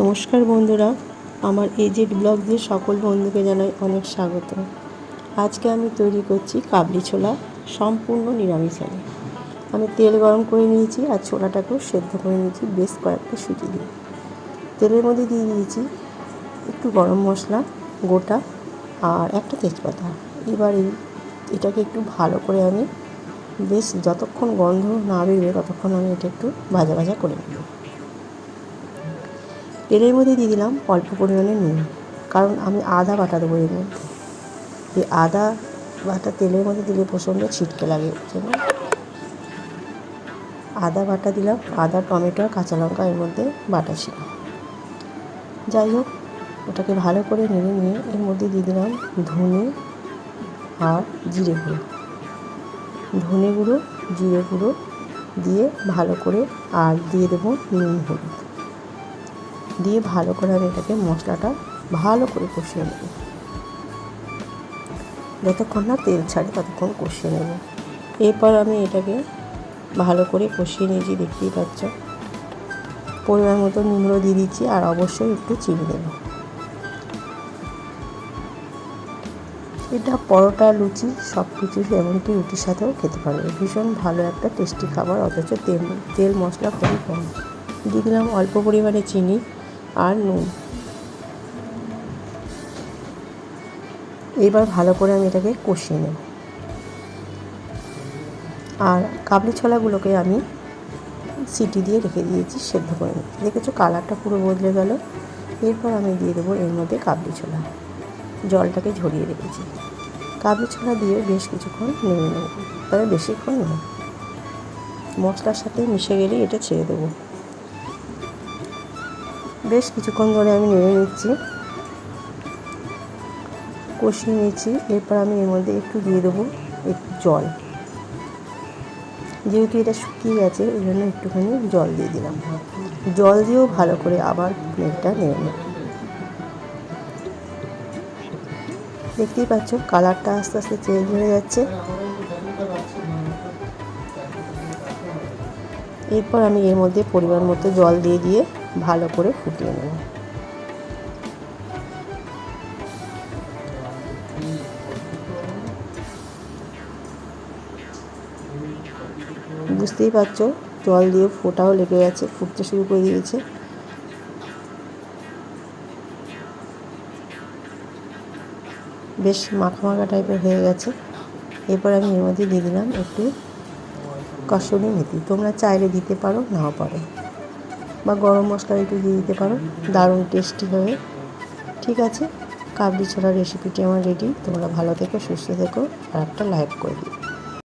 নমস্কার বন্ধুরা, আমার এজেড ব্লগ দিয়ে সকল বন্ধুকে জানাই অনেক স্বাগত। আজকে আমি তৈরি করছি কাবলি ছোলা, সম্পূর্ণ নিরামিষালি আমি তেল গরম করে নিয়েছি আর ছোলাটাকেও সেদ্ধ করে নিয়েছি বেশ কয়েকটা সুটি দিয়ে। তেলের মধ্যে দিয়ে দিয়েছি একটু গরম মশলা, গোটা আর একটা তেজপাতা। এবার এই এটাকে একটু ভালো করে আমি বেশ যতক্ষণ গন্ধ না বেরোবে ততক্ষণ আমি এটা একটু ভাজা ভাজা করে নেব। তেলের মধ্যে দিয়ে দিলাম অল্প পরিমাণে নুন। কারণ আমি আদা বাটা দেবো এর মধ্যে। এই আদা বাটা তেলের মধ্যে দিলে প্রচণ্ড ছিটকে লাগে আদা বাটা দিলাম, আদা, টমেটো আর কাঁচা লঙ্কা এর মধ্যে বাটা ছিল। যাই হোক, ওটাকে ভালো করে নেড়ে নিয়ে এর মধ্যে দিয়ে দিলাম ধনে আর জিরে গুঁড়ো। ধনে গুঁড়ো, জিরে গুঁড়ো দিয়ে ভালো করে আর দিয়ে দেবো নুন হলুদ। দিয়ে ভালো করে আমি এটাকে মশলাটা ভালো করে কষিয়ে নেব। যতক্ষণ না তেল ছাড়ে ততক্ষণ কষিয়ে নেব। এরপর আমি এটাকে ভালো করে কষিয়ে নিয়েছি, দেখতেই পাচ্ছ। পরিমাণ মতো নুনও দিয়ে দিচ্ছি আর অবশ্যই একটু চিনি দেবো। এটা পরোটা, লুচি সব কিছু এমনকি রুটির সাথেও খেতে পারবে। ভীষণ ভালো একটা টেস্টি খাবার, অথচ তেল তেল মশলা খুবই কম। দিয়ে দিলাম অল্প পরিমাণে চিনি। আর নুন। এবার ভালো করে আমি এটাকে কষিয়ে নেব। আর কাবলি ছোলাগুলোকে আমি সিটি দিয়ে রেখে দিয়েছি, সেদ্ধ করে নিতে দেখেছ কালারটা পুরো বদলে গেল। এরপর আমি দিয়ে দেবো এর মধ্যে কাবলি ছোলা। জলটাকে ঝরিয়ে রেখেছি। কাবলি ছোলা দিয়ে বেশ কিছুক্ষণ নেমে নেব। তবে বেশিক্ষণ নয়। মশলার সাথে মিশে গেলেই এটা ছেড়ে দেবো। বেশ কিছুক্ষণ ধরে আমি নেড়ে নিচ্ছি। কষিয়ে নিচ্ছি। এরপর আমি এর মধ্যে একটু দিয়ে দেবো একটু জল। যেহেতু এটা শুকিয়ে গেছে, ওই জন্য একটুখানি জল দিয়ে দিলাম। জল দিয়েও ভালো করে আবার প্লেটটা নেড়ে নেব দেখতেই পাচ্ছ, কালারটা আস্তে আস্তে চেঞ্জ হয়ে যাচ্ছে। এরপর আমি এর মধ্যে পরিমাণ মতো জল দিয়ে দিয়ে ভালো করে ফুটিয়ে নেব। বুঝতেই পারছ, জল দিয়ে ফোটাও লেগে গেছে, ফুটতে শুরু করে দিয়েছে। বেশ মাখা মাখা টাইপের হয়ে গেছে। এরপর আমি এর মধ্যে দিয়ে দিলাম একটু কসুরি মেথি। তোমরা চাইলে দিতে পারো, নাও পারো। বা গরম মশলা একটু দিয়ে দিতে পারো। দারুণ টেস্টি হবে। ঠিক আছে? কাবলি ছোলার রেসিপিটি আমার রেডি তোমরা ভালো থেকো, সুস্থ থেকো, আর একটা লাইক করে দিও।